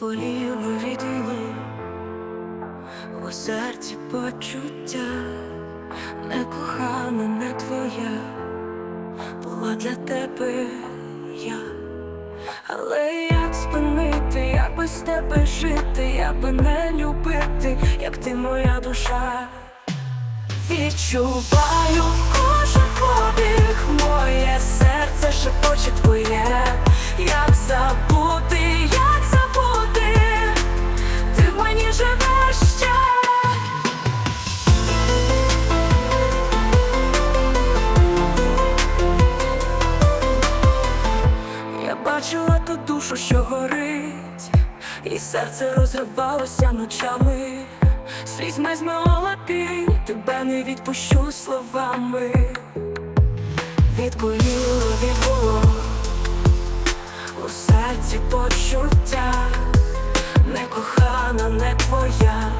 Розболіло відло у серці почуття, не кохана, не твоя, була для тебе я, але як спинити, як без тебе жити, як би не любити, як ти моя душа. Відчуваю кожен побіг, моє серце шепоче твоє, бачила ту душу, що горить, і серце розривалося ночами, слізьми змила пінь, тебе не відпущу словами, відболіло відбуло. У серці почуття, не кохана, не твоя,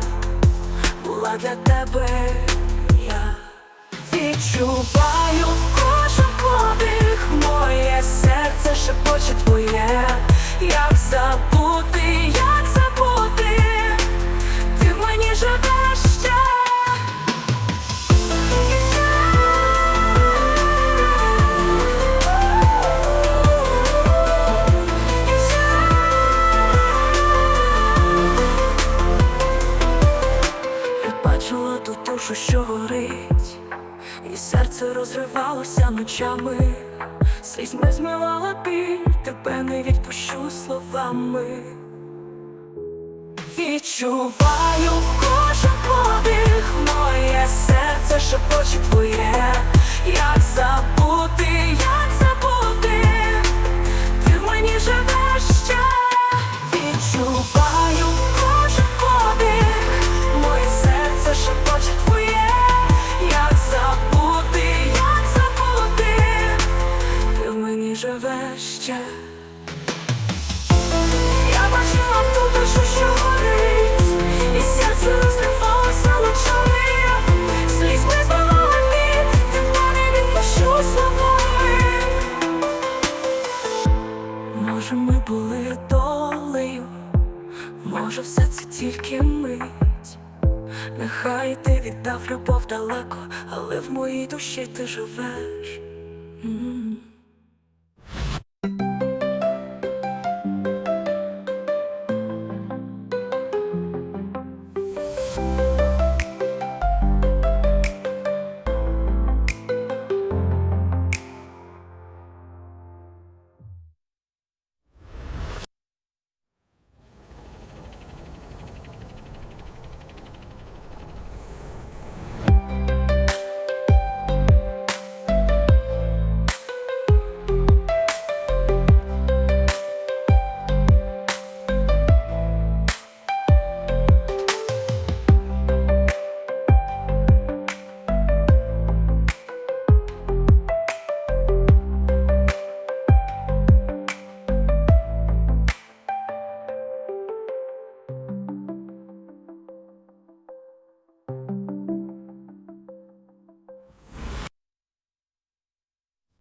була для тебе я. Відчуваю як забути, як забути, ти в мені живеш ще. Я ту душу, що горить, і серце розривалося ночами, слізьми змивала біль, тебе не відпущу словами. Відчуваю кожен подих, живеш ще. Я бачила ту душу, що горить, і серце розривалося ночами. Слізьми збивала біль, тебе не відпущу словами. Може, ми були долею, може, все це тільки мить. Нехай ти віддав любов далеко, але в моїй душі ти живеш. М.